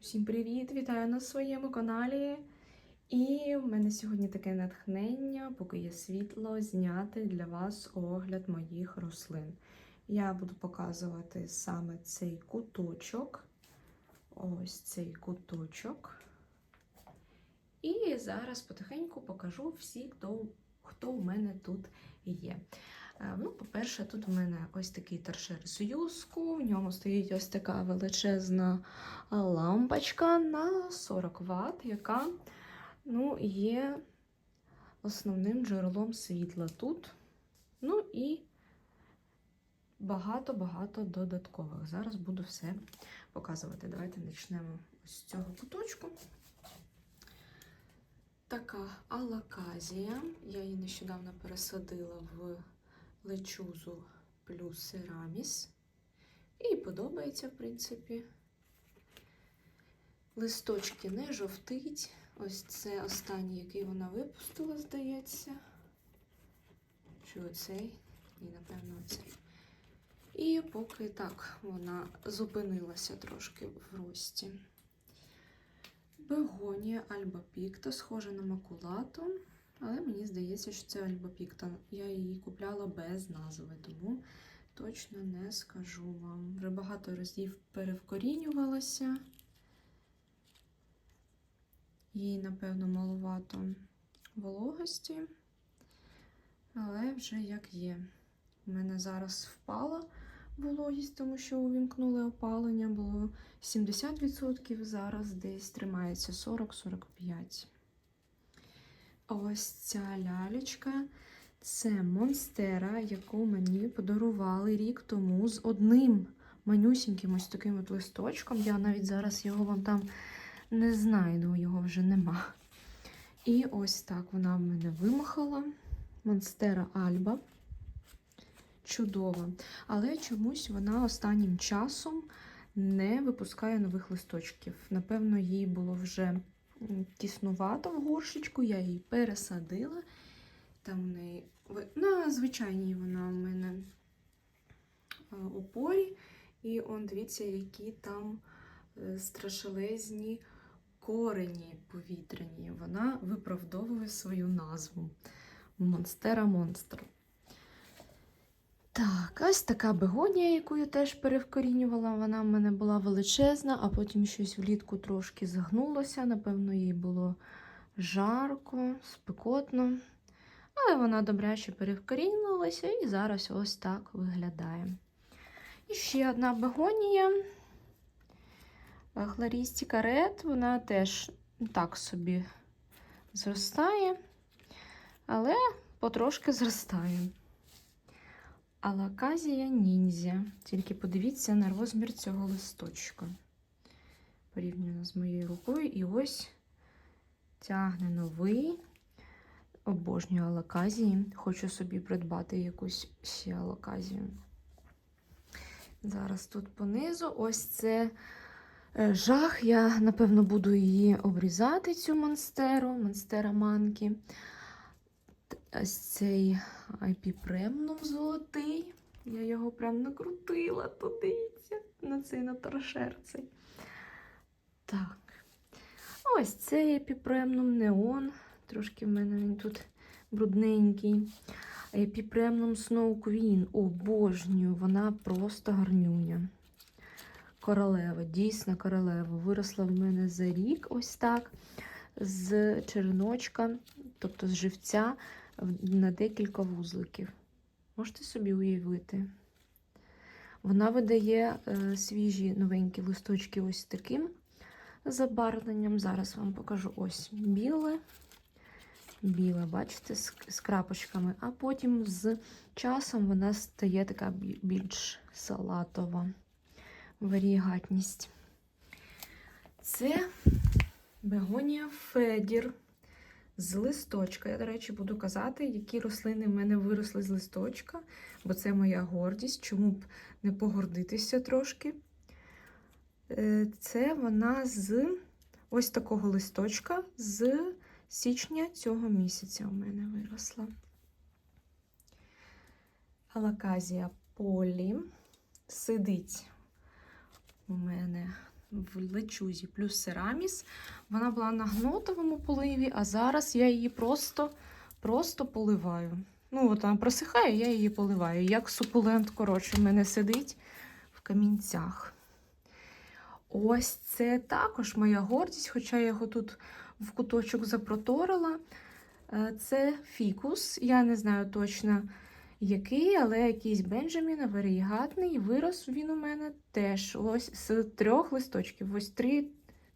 Всім привіт! Вітаю на своєму каналі. І в мене сьогодні таке натхнення, поки є світло, зняти для вас огляд моїх рослин. Я буду показувати саме цей куточок. Ось цей куточок. І зараз потихеньку покажу всі, хто, хто у мене тут є. Е, Ну, по-перше, тут у мене ось такий торшер з юску, в ньому стоїть ось така величезна лампочка на 40 Вт, яка ну, є основним джерелом світла тут. Ну і багато-багато додаткових. Зараз буду все показувати. Давайте почнемо з цього куточку. Така алаказія. Я її нещодавно пересадила в лечузу плюс сераміс. І подобається, в принципі. Листочки не жовтить. Ось це останній, який вона випустила, здається. Чи оцей? Ні, напевно, оцей. І поки так вона зупинилася трошки в рості. Бегонія Альба Пікта, схожа на макулату, але мені здається, що це Альба Пікта. Я її купляла без назви, тому точно не скажу вам. Вже багато разів перевкорінювалася. Їй, напевно, маловато вологості, але вже як є. У мене зараз впала вологість, тому що увімкнули опалення, було 70%, зараз десь тримається 40-45%. Ось ця лялечка це монстера, яку мені подарували рік тому з одним манюсіньким ось таким от листочком. Я навіть зараз його вам там не знайду, його вже нема. І ось так вона в мене вимахала. Монстера Альба. Чудова. Але чомусь вона останнім часом не випускає нових листочків. Напевно, їй було вже тіснувато в горшечку, я її пересадила. Там в на звичайній вона в мене опорі. І он, дивіться, які там страшелезні корені повітряні. Вона виправдовує свою назву. Монстера монстр. Так, ось така бегонія, яку я теж перевкорінювала. Вона в мене була величезна, а потім щось влітку трошки загнулося. Напевно, їй було жарко, спекотно. Але вона добряче перевкорінювалася і зараз ось так виглядає. І ще одна бегонія. Хларістіка Ред, вона теж так собі зростає, але потрошки зростає. Алаказія ніндзя. Тільки подивіться на розмір цього листочка. Порівняно з моєю рукою. І ось тягне новий. Обожнюю алаказії. Хочу собі придбати якусь ще алаказію. Зараз тут понизу ось це жах. Я, напевно, буду її обрізати, цю монстеру, монстера манки. Ось цей епіпремнум золотий. Я його прям накрутила, то дивіться, на цей на торшер цей. Так. Ось цей епіпремнум неон. Трошки в мене він тут брудненький. Епіпремнум Snow Queen. Обожнюю, вона просто гарнюня. Королева, дійсно королева. Виросла в мене за рік, ось так, з череночка, тобто з живця на декілька вузликів. Можете собі уявити? Вона видає е, свіжі новенькі листочки ось таким забарвленням. Зараз вам покажу ось біле. Біле, бачите, з, крапочками, а потім з часом вона стає така більш салатова варігатність. Це бегонія Федір з листочка. Я, до речі, буду казати, які рослини в мене виросли з листочка, бо це моя гордість, чому б не погордитися трошки. Це вона з ось такого листочка з січня цього місяця у мене виросла. Алаказія полі сидить у мене в лечузі плюс Сераміс. Вона була на гнотовому поливі, а зараз я її просто, просто поливаю. Ну, от вона просихає, я її поливаю. Як сукулент, коротше, в мене сидить в камінцях. Ось це також моя гордість, хоча я його тут в куточок запроторила. Е, Це фікус. Я не знаю точно який, але якийсь Бенджамін варігатний. Вирос він у мене теж ось з трьох листочків. Ось три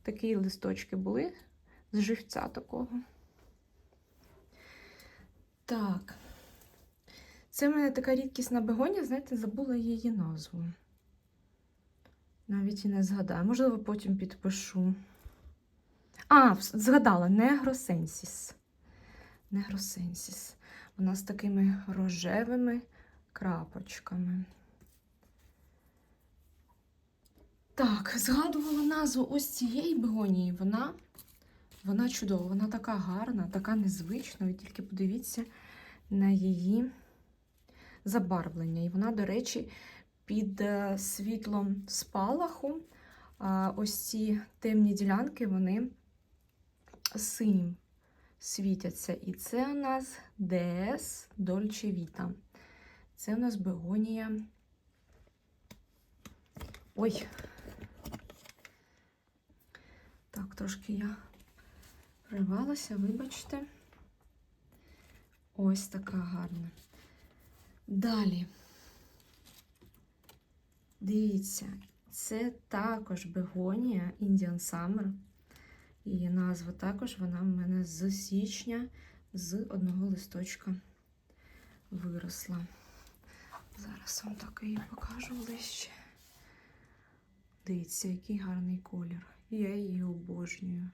такі листочки були з живця такого. Так. Це в мене така рідкісна бегонія, знаєте, забула її назву. Навіть і не згадаю. Можливо, потім підпишу. А, згадала, негросенсіс. Негросенсіс. Вона з такими рожевими крапочками. Так, згадувала назву ось цієї бегонії. Вона, вона чудова, вона така гарна, така незвична. Ви тільки подивіться на її забарвлення. І вона, до речі, під е, світлом спалаху. Ось ці темні ділянки, вони синім світяться. І це у нас DS Dolce Vita. Це у нас бегонія. Ой. Так, трошки я привалася, вибачте. Ось така гарна. Далі. Дивіться, це також бегонія Indian Summer. Її назва також вона в мене з січня з одного листочка виросла. Зараз вам так її покажу ближче. Дивіться, який гарний колір. Я її обожнюю.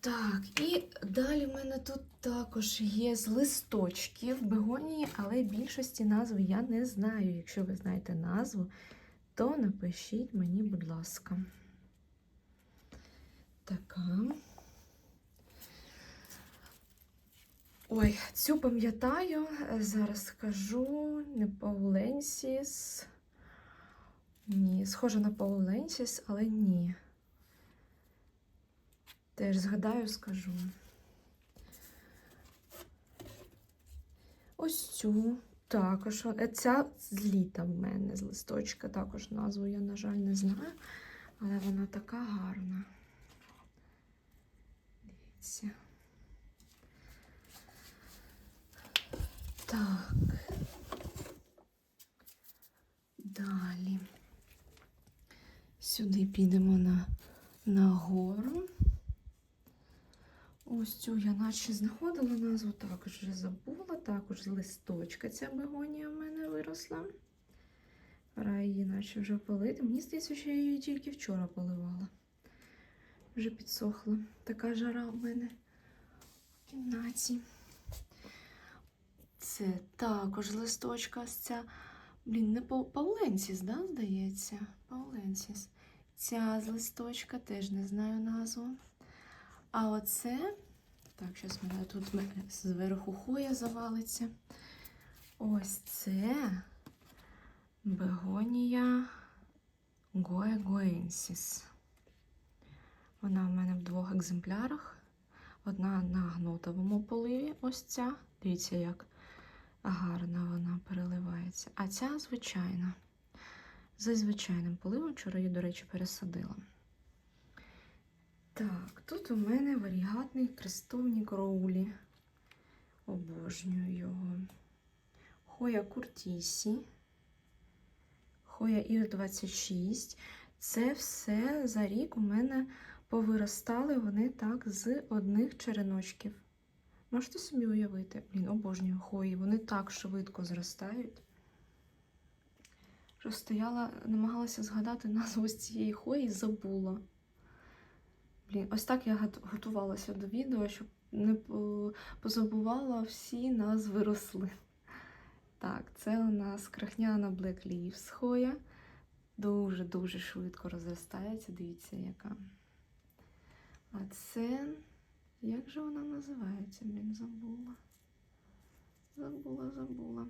Так, і далі в мене тут також є з листочків бегонії, але більшості назв я не знаю. Якщо ви знаєте назву, то напишіть мені, будь ласка. Така. Ой, цю пам'ятаю, зараз скажу, не Пауленсіс. Ні, схоже на Пауленсіс, але ні. Теж згадаю, скажу. Ось цю також. е, Ця з літа в мене з листочка. Також назву я, на жаль, не знаю, але вона така гарна. Дивіться. Так. Далі. Сюди підемо на, на гору. Ось цю я наче знаходила назву, також вже забула. Також з листочка ця бегонія в мене виросла. Пора її наче вже полити. Мені здається, що я її тільки вчора поливала. Вже підсохла. Така жара в мене в кімнаті. Це також листочка з ця. Блін, не Пауленсіс, да, здається? Пауленсіс. Ця з листочка теж не знаю назву. А оце. Так, зараз мене тут зверху хоя завалиться. Ось це бегонія Гоегоенсіс. Вона в мене в двох екземплярах. Одна на гнотовому поливі, ось ця. Дивіться, як гарно вона переливається. А ця звичайна. За звичайним поливом, вчора її, до речі, пересадила. Так, тут у мене варігатний крестовник роулі. Обожнюю його. Хоя Куртісі. Хоя Ір 26. Це все за рік у мене повиростали вони так з одних череночків. Можете собі уявити? Блін, обожнюю хої. Вони так швидко зростають. Що намагалася згадати назву з цієї хої і забула. Блін, ось так я готувалася до відео, щоб не позабувала всі назви рослин. Так, це у нас крахняна Black Leaves хоя. Дуже-дуже швидко розростається. Дивіться, яка. А це. Як же вона називається? Блін, забула. Забула, забула.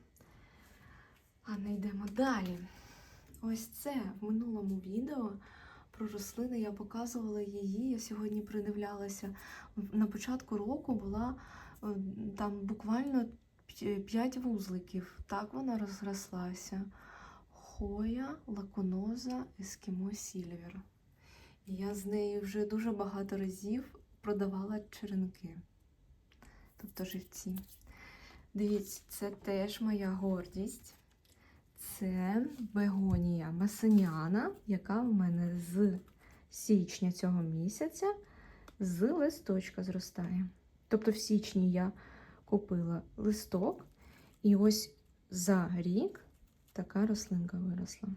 А не йдемо далі. ось це в минулому відео про рослини я показувала її. Я сьогодні придивлялася. На початку року була е, там буквально 5 вузликів. Так вона розрослася. Хоя, лаконоза, ескімо сільвер. Я з нею вже дуже багато разів продавала черенки, тобто живці. Дивіться, це теж моя гордість. Це бегонія масиняна, яка в мене з січня цього місяця з листочка зростає. Тобто в січні я купила листок, і ось за рік така рослинка виросла.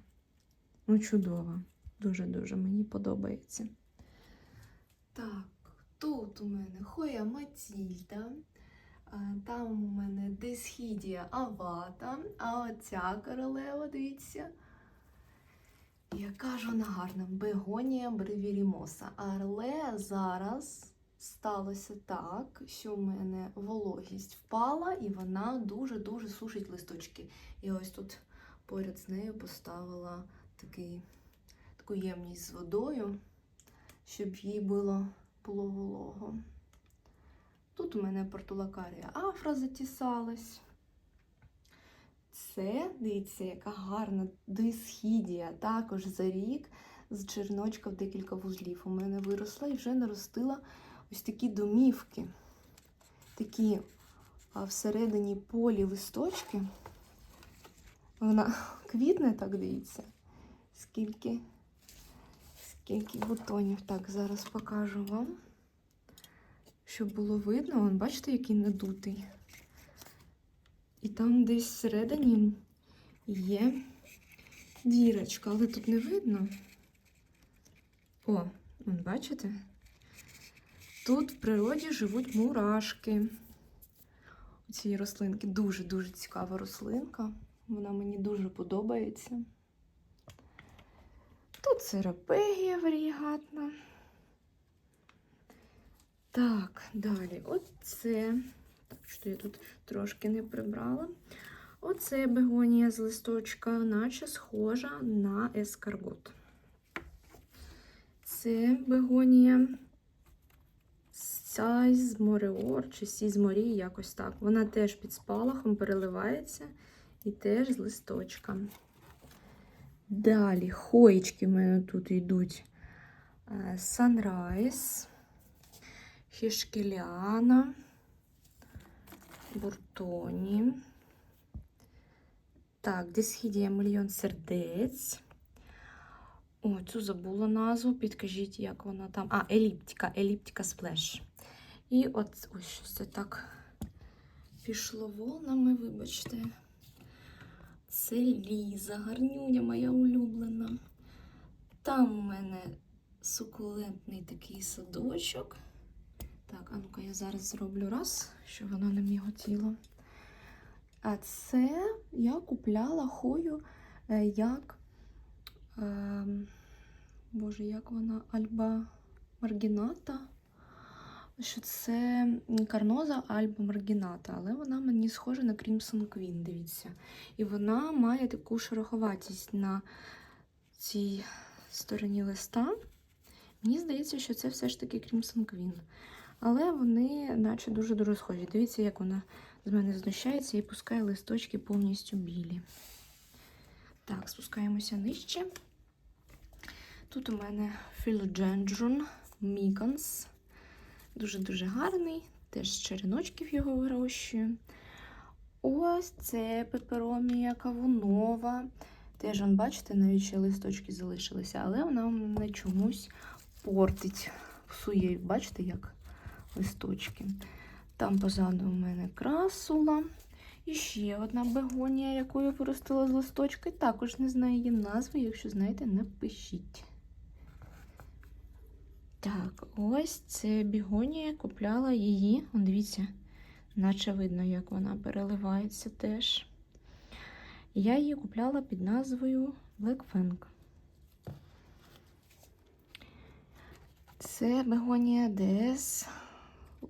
Ну, чудова. Дуже-дуже мені подобається. Так, тут у мене Хоя Матільда. Там у мене Десхідія Авата, а оця королева, дивіться. Яка ж вона гарна, Бегонія Бревірімоса. Але зараз сталося так, що в мене вологість впала і вона дуже-дуже сушить листочки. І ось тут поряд з нею поставила такий, таку ємність з водою, щоб їй було, було. Тут у мене портулакарія афра затісалась. Це, дивіться, яка гарна дисхідія. Також за рік з черночка в декілька вузлів у мене виросла і вже наростила ось такі домівки. Такі всередині полі листочки. Вона квітне, так дивіться. Скільки, скільки бутонів. Так, зараз покажу вам щоб було видно, Вон, бачите, який надутий. І там десь всередині є дірочка, але тут не видно. О, вон, бачите? Тут в природі живуть мурашки. У цієї рослинки дуже-дуже цікава рослинка. Вона мені дуже подобається. Тут серапегія варігатна. Так, далі. Оце. Так, що я тут трошки не прибрала. Оце бегонія з листочка, наче схожа на ескаргот. Це бегонія Сайзмореор чи Сізморі, якось так. Вона теж під спалахом переливається і теж з листочка. Далі хоєчки в мене тут йдуть Sunrise. Хішкеліана, Буртоні. Так, Дисхідія мільйон сердець. О, цю забула назву. Підкажіть, як вона там. А, еліптика, еліптика сплеш. І от ось щось так пішло волнами, вибачте. Це Ліза, гарнюня моя улюблена. Там у мене сукулентний такий садочок. Так, а ну-ка я зараз зроблю раз, щоб воно не міготіло. А це я купляла хою е, як, е, боже, як вона, Альба Маргіната. Що це карноза Альба Маргіната, але вона мені схожа на Crimson Queen, дивіться. І вона має таку шероховатість на цій стороні листа. Мені здається, що це все ж таки Crimson Queen. Але вони, наче дуже-дуже схожі. Дивіться, як вона з мене знущається і пускає листочки повністю білі. Так, спускаємося нижче. Тут у мене Philodendron Micans. Дуже-дуже гарний, теж з череночків його вирощую. Ось це пеперомія кавунова. Теж, он, бачите, навіть ще листочки залишилися, але вона мене чомусь портить, псує. Бачите, як? листочки. Там позаду у мене красула. І ще одна бегонія, яку я виростила з листочки. Також не знаю її назви, якщо знаєте, напишіть. Так, ось це бігонія, купляла її. О, дивіться, наче видно, як вона переливається теж. Я її купляла під назвою Black Fang. Це бегонія DS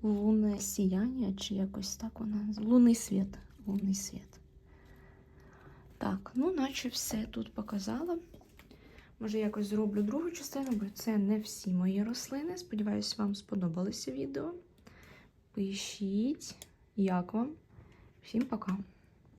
лунне сіяння, чи якось так вона. Лунний світ. Лунний світ. Так, ну, наче все тут показала. Може, якось зроблю другу частину, бо це не всі мої рослини. Сподіваюсь, вам сподобалося відео. Пишіть, як вам. Всім пока!